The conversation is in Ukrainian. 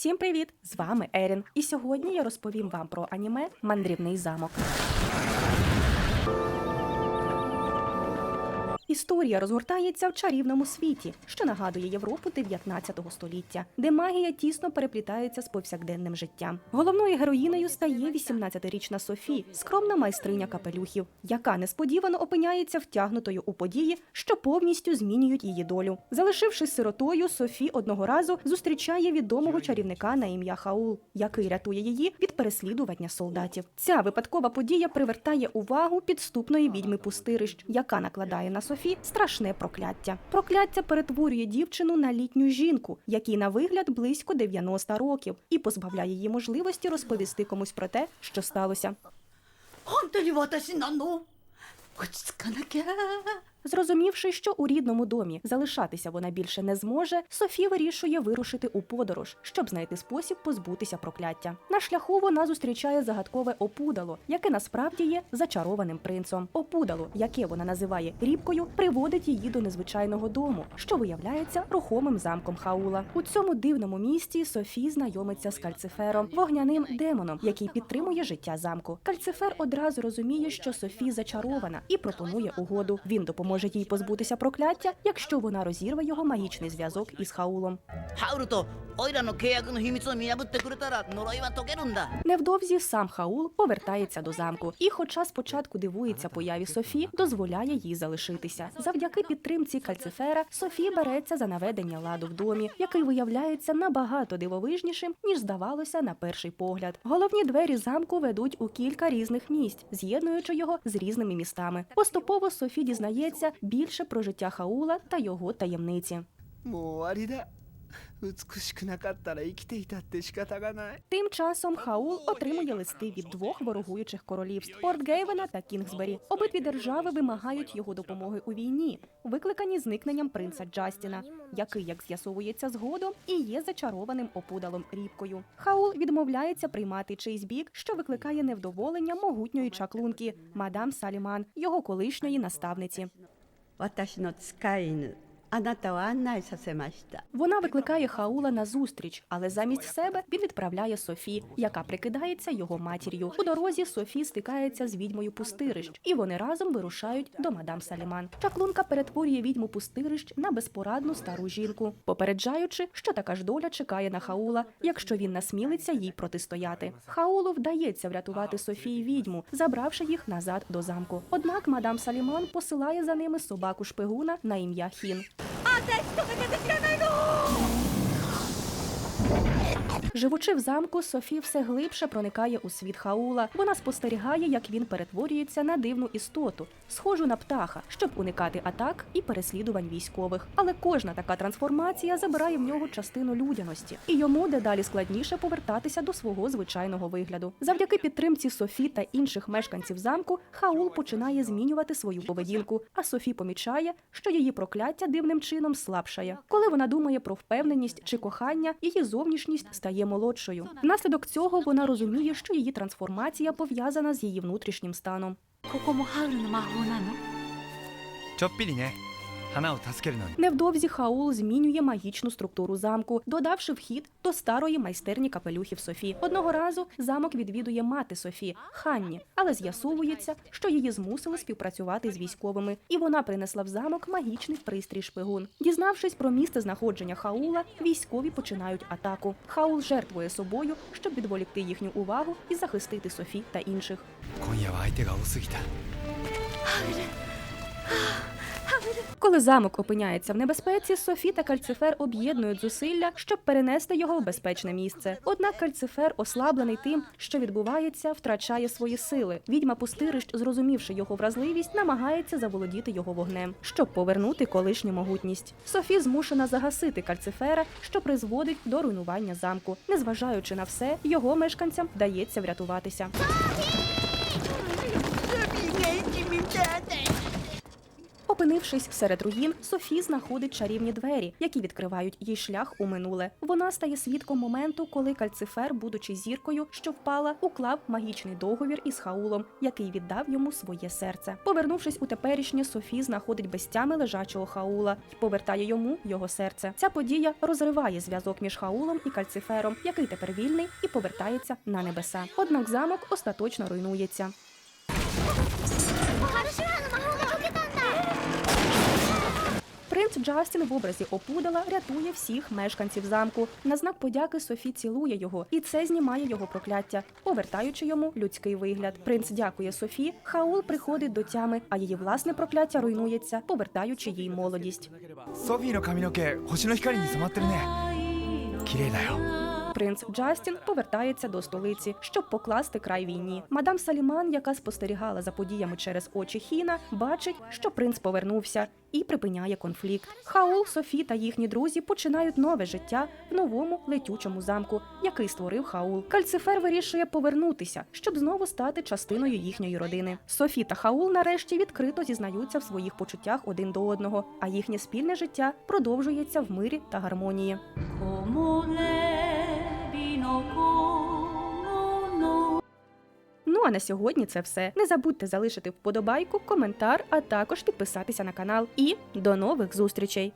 Всім привіт! З вами Ерін. І сьогодні я розповім вам про аніме Мандрівний замок. Історія розгортається в чарівному світі, що нагадує Європу 19 століття, де магія тісно переплітається з повсякденним життям. Головною героїнею стає 18-річна Софі, скромна майстриня капелюхів, яка несподівано опиняється втягнутою у події, що повністю змінюють її долю. Залишившись сиротою, Софі одного разу зустрічає відомого чарівника на ім'я Хаул, який рятує її від переслідування солдатів. Ця випадкова подія привертає увагу підступної відьми пустирищ, яка накладає на Софі страшне прокляття. Прокляття перетворює дівчину на літню жінку, якій на вигляд близько 90 років, і позбавляє її можливості розповісти комусь про те, що сталося. 本当に私なの落ち着かなきゃ Зрозумівши, що у рідному домі залишатися вона більше не зможе, Софі вирішує вирушити у подорож, щоб знайти спосіб позбутися прокляття. На шляху вона зустрічає загадкове опудало, яке насправді є зачарованим принцом. Опудало, яке вона називає рібкою, приводить її до незвичайного дому, що виявляється рухомим замком Хаула. У цьому дивному місті Софі знайомиться з кальцифером, вогняним демоном, який підтримує життя замку. Кальцифер одразу розуміє, що Софі зачарована, і пропонує угоду. Він допоможе їй позбутися прокляття, якщо вона розірве його магічний зв'язок із хаулом. Невдовзі сам Хаул повертається до замку, і, хоча спочатку дивується появі Софі, дозволяє їй залишитися. Завдяки підтримці кальцифера Софі береться за наведення ладу в домі, який виявляється набагато дивовижнішим ніж здавалося на перший погляд. Головні двері замку ведуть у кілька різних місць, з'єднуючи його з різними містами. Поступово Софі дізнається більше про життя Хаула та його таємниці. もう終わりだ美しくなかったら生きていたって仕方がない Тим часом Хаул отримує листи від двох ворогуючих королівств Портгейвена та Кінгсбері. Обидві держави вимагають його допомоги у війні, викликані зникненням принца Джастіна, який, як з'ясовується згодом, і є зачарованим опудалом рібкою. Хаул відмовляється приймати чийсь бік, що викликає невдоволення могутньої чаклунки мадам Саліман, його колишньої наставниці. 私の使い犬 вона викликає Хаула на зустріч, але замість себе він відправляє Софі, яка прикидається його матір'ю. У дорозі Софі стикається з відьмою пустирищ, і вони разом вирушають до мадам Саліман. Чаклунка перетворює відьму пустирищ на безпорадну стару жінку, попереджаючи, що така ж доля чекає на Хаула, якщо він насмілиться їй протистояти. Хаулу вдається врятувати Софії відьму, забравши їх назад до замку. Однак мадам Саліман посилає за ними собаку шпигуна на ім'я Хін. あんた人が知らないの Живучи в замку, Софі все глибше проникає у світ Хаула. Вона спостерігає, як він перетворюється на дивну істоту, схожу на птаха, щоб уникати атак і переслідувань військових. Але кожна така трансформація забирає в нього частину людяності, і йому дедалі складніше повертатися до свого звичайного вигляду. Завдяки підтримці Софі та інших мешканців замку, Хаул починає змінювати свою поведінку. А Софі помічає, що її прокляття дивним чином слабшає. Коли вона думає про впевненість чи кохання, її зовнішність стає молодшою. Внаслідок цього вона розуміє, що її трансформація пов'язана з її внутрішнім станом. ここもハウルの魔法なのちょっぴりね花を助けるのに Невдовзі Хаул змінює магічну структуру замку, додавши вхід до старої майстерні капелюхів Софі. Одного разу замок відвідує мати Софі Ханні, але з'ясовується, що її змусили співпрацювати з військовими, і вона принесла в замок магічний пристрій шпигун. Дізнавшись про місце знаходження Хаула, військові починають атаку. Хаул жертвує собою, щоб відволікти їхню увагу і захистити Софі та інших. 今夜は相手が多すぎた коли замок опиняється в небезпеці, Софі та Кальцифер об'єднують зусилля, щоб перенести його в безпечне місце. Однак Кальцифер, ослаблений тим, що відбувається, втрачає свої сили. Відьма пустирищ, зрозумівши його вразливість, намагається заволодіти його вогнем, щоб повернути колишню могутність. Софі змушена загасити Кальцифера, що призводить до руйнування замку. Незважаючи на все, його мешканцям вдається врятуватися. Опинившись серед руїн, Софі знаходить чарівні двері, які відкривають їй шлях у минуле. Вона стає свідком моменту, коли Кальцифер, будучи зіркою, що впала, уклав магічний договір із Хаулом, який віддав йому своє серце. Повернувшись у теперішнє, Софі знаходить безтями лежачого Хаула і повертає йому його серце. Ця подія розриває зв'язок між Хаулом і Кальцифером, який тепер вільний і повертається на небеса. Однак замок остаточно руйнується. Принц Джастін в образі опудала рятує всіх мешканців замку. На знак подяки Софі цілує його, і це знімає його прокляття, повертаючи йому людський вигляд. Принц дякує Софі. Хаул приходить до тями, а її власне прокляття руйнується, повертаючи їй молодість. ソフィーの髪の毛星の光に染まってるね綺麗だよ Принц Джастін повертається до столиці, щоб покласти край війні. Мадам Саліман, яка спостерігала за подіями через очі Хіна, бачить, що принц повернувся і припиняє конфлікт. Хаул, Софі та їхні друзі починають нове життя в новому летючому замку, який створив Хаул. Кальцифер вирішує повернутися, щоб знову стати частиною їхньої родини. Софі та Хаул нарешті відкрито зізнаються в своїх почуттях один до одного, а їхнє спільне життя продовжується в мирі та гармонії. Ну а на сьогодні це все. Не забудьте залишити вподобайку, коментар, а також підписатися на канал. І до нових зустрічей!